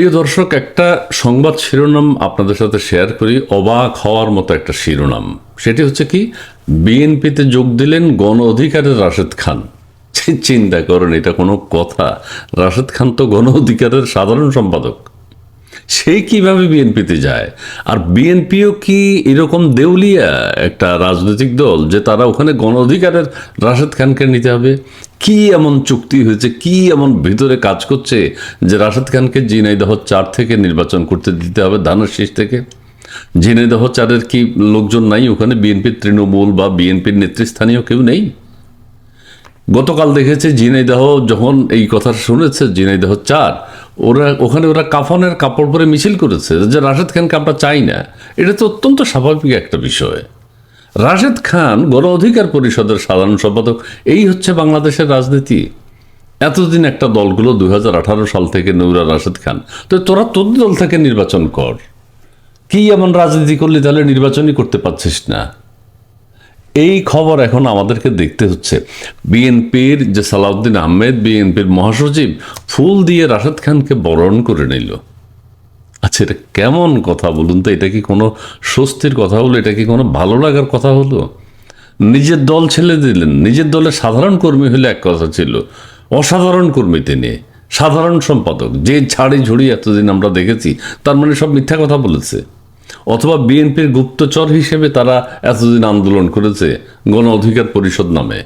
প্রিয় দর্শক, একটা সংবাদ শিরোনাম আপনাদের সাথে শেয়ার করি। অবাক হওয়ার মতো একটা শিরোনাম। সেটি হচ্ছে কি? বিএনপিতে যোগ দিলেন গণ অধিকারের রাশেদ খান। চিন্তা করেন, এটা কোনো কথা। রাশেদ খান তো গণ অধিকারের সাধারণ সম্পাদক। সেই কীভাবে বিএনপিতে যায়? আর বিএনপিও কি এরকম দেউলিয়া একটা রাজনৈতিক দল যে তারা ওখানে গণ অধিকারের রাশেদ খানকে নিতে হবে? কি এমন চুক্তি হয়েছে? কি এমন ভিতরে কাজ করছে যে রাশেদ খানকে জিনাইদহ চার থেকে নির্বাচন করতে দিতে হবে ধানের শীষ থেকে? ঝিনাইদহ চারের কি লোকজন নাই ওখানে? বিএনপির তৃণমূল বা বিএনপির নেতৃস্থানীয় কেউ নেই? গতকাল দেখেছে ঝিনাইদহ যখন এই কথা শুনেছে, ঝিনাইদহ চার ওরা, ওখানে ওরা কাফনের কাপড় পরে মিছিল করেছে যে রাশেদ খানকে আমরা চাই না। এটা তো অত্যন্ত স্বাভাবিক একটা বিষয়। রাশেদ খান গণ অধিকার পরিষদের সাধারণ সম্পাদক, এই হচ্ছে বাংলাদেশের রাজনীতি। এতদিন একটা দলগুলো দুই হাজার আঠারো সাল থেকে নৌরা রাশেদ খান। তো তোরা তোর দল থেকে নির্বাচন কর। কি এমন রাজনীতি করলি তাহলে নির্বাচনই করতে পারছিস না। এই খবর এখন আমাদেরকে দেখতে হচ্ছে। বিএনপির যে সালাউদ্দিন আহমেদ, বিএনপির মহাসচিব ফুল দিয়ে রাশেদ খানকে বরণ করে নিল। আচ্ছা এটা কেমন কথা বলুন তো? এটা কি কোনো স্বস্তির কথা হলো? এটা কি কোনো ভালো লাগার কথা হলো? নিজের দল ছেড়ে দিলেন। নিজের দলের সাধারণ কর্মী হলে এক কথা ছিল, অসাধারণ কর্মী তিনি, সাধারণ সম্পাদক। যে ছাড়ি ঝুড়ি এতদিন আমরা দেখেছি, তার মানে সব মিথ্যা কথা বলেছে। অথবা বিএনপির গুপ্তচর হিসেবে তারা এতদিন আন্দোলন করেছে, গণ অধিকার পরিষদ নামে।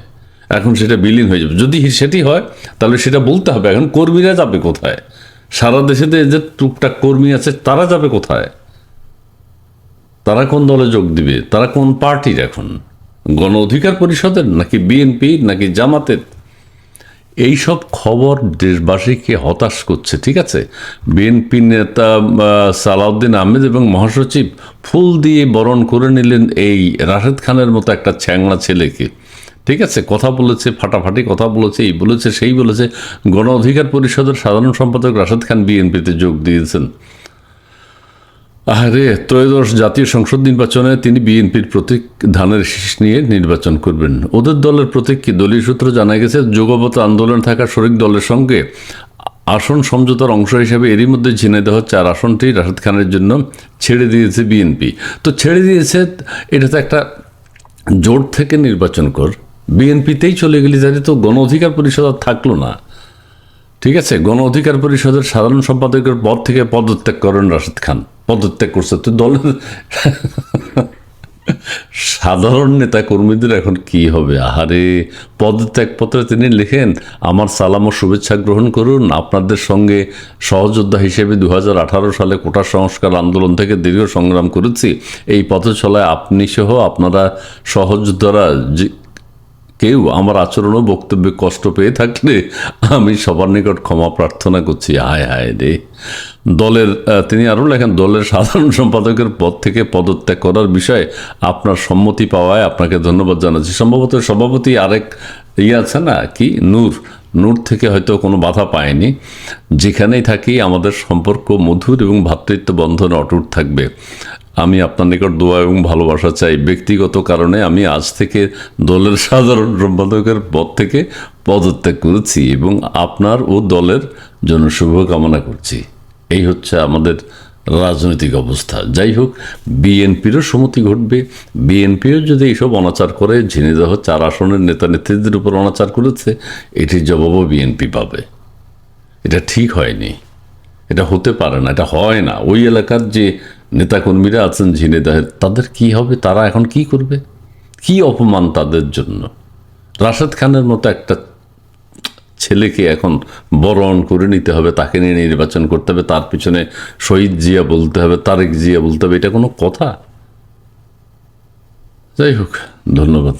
এখন সেটা বিলীন হয়ে যাবে। যদি সেটি হয়, তাহলে সেটা বলতে হবে, এখন কর্মীরা যাবে কোথায়? সারা দেশে যে টুকটাক কর্মী আছে, তারা যাবে কোথায়? তারা কোন দলে যোগ দিবে? তারা কোন পার্টির এখন? গণ অধিকার পরিষদের নাকি বিএনপি নাকি জামাতের? এইসব খবর দেশবাসীকে হতাশ করছে, ঠিক আছে? বিএনপি নেতা সালাউদ্দিন আহমেদ এবং মহাসচিব ফুল দিয়ে বরণ করে নিলেন এই রাশেদ খানের মতো একটা ছ্যাংলা ছেলেকে। ঠিক আছে? কথা বলেছে, ফাটাফাটি কথা বলেছে, এই বলেছে, সেই বলেছে। গণ অধিকার পরিষদের সাধারণ সম্পাদক রাশেদ খান বিএনপিতে যোগ দিয়েছেন। আরে ত্রয়োদশ জাতীয় সংসদ নির্বাচনে তিনি বিএনপির প্রতীক, ধানের শীষ নিয়ে নির্বাচন করবেন। ওদের দলের প্রতীক কি? দলীয় সূত্র জানা গেছে যোগবত আন্দোলন থাকা শরিক দলের সঙ্গে আসন সমঝোতার অংশ হিসেবে এরই মধ্যে ঝিনাইদহ চার আসনটি রাশেদ খানের জন্য ছেড়ে দিয়েছে বিএনপি। তো ছেড়ে দিয়েছে, এটা তো একটা জোট থেকে নির্বাচন কর। বিএনপিতেই চলে গেলি তাহলে তো গণ অধিকার পরিষদ আর থাকল না। ঠিক আছে? গণ অধিকার পরিষদের সাধারণ সম্পাদকের পদ থেকে পদত্যাগ করেন রাশেদ খান। পদত্যাগ করছে। তো দলের সাধারণ নেতা কর্মীদের এখন কি হবে? আহারে, পদত্যাগপত্রে তিনি লিখেন, আমার সালাম ও শুভেচ্ছা গ্রহণ করুন। আপনাদের সঙ্গে সহযোদ্ধা হিসেবে দু হাজার আঠারো সালে কোটা সংস্কার আন্দোলন থেকে দীর্ঘ সংগ্রাম করেছি। এই পথে চলায় আপনি সহ আপনারা সহযোদ্ধারা কেউ আমার আচরণ ও বক্তব্যে কষ্ট পেয়ে থাকলে আমি সবার নিকট ক্ষমা প্রার্থনা করছি। হায় হায় রে। দলের তিনি আরও লেখেন, দলের সাধারণ সম্পাদকের পদ থেকে পদত্যাগ করার বিষয়ে আপনার সম্মতি পাওয়ায় আপনাকে ধন্যবাদ জানাচ্ছি। সম্ভবত সভাপতি আরেক ইয়ে আছে না, কি? নূর। নূর থেকে হয়তো কোনো বাধা পায়নি। যেখানেই থাকি আমাদের সম্পর্ক মধুর এবং ভ্রাতৃত্ব বন্ধন অটুট থাকবে। আমি আপনার নিকট দোয়া এবং ভালোবাসা চাই। ব্যক্তিগত কারণে আমি আজ থেকে দলের সাধারণ সম্পাদকের পদ থেকে পদত্যাগ করেছি এবং আপনার ও দলের জন্য শুভকামনা করছি। এই হচ্ছে আমাদের রাজনৈতিক অবস্থা। যাই হোক, বিএনপিরও সমতি ঘটবে। বিএনপিও যদি এইসব অনাচার করে ঝিনিদহ চার আসনের নেতা নেত্রীদের উপর অনাচার করেছে, এটির জবাবও বিএনপি পাবে। এটা ঠিক হয়নি। এটা হতে পারে না, এটা হয় না। ওই এলাকার যে নেতাকর্মীরা আছেন ঝিনেদাহের তাদের কি হবে? তারা এখন কি করবে? কি অপমান তাদের জন্য? রাশেদ খানের মতো একটা ছেলেকে এখন বরণ করে নিতে হবে, তাকে নিয়ে নির্বাচন করতে হবে, তার পিছনে শহীদ জিয়া বলতে হবে, তারেক জিয়া বলতে হবে, এটা কোনো কথা? যাই হোক, ধন্যবাদ।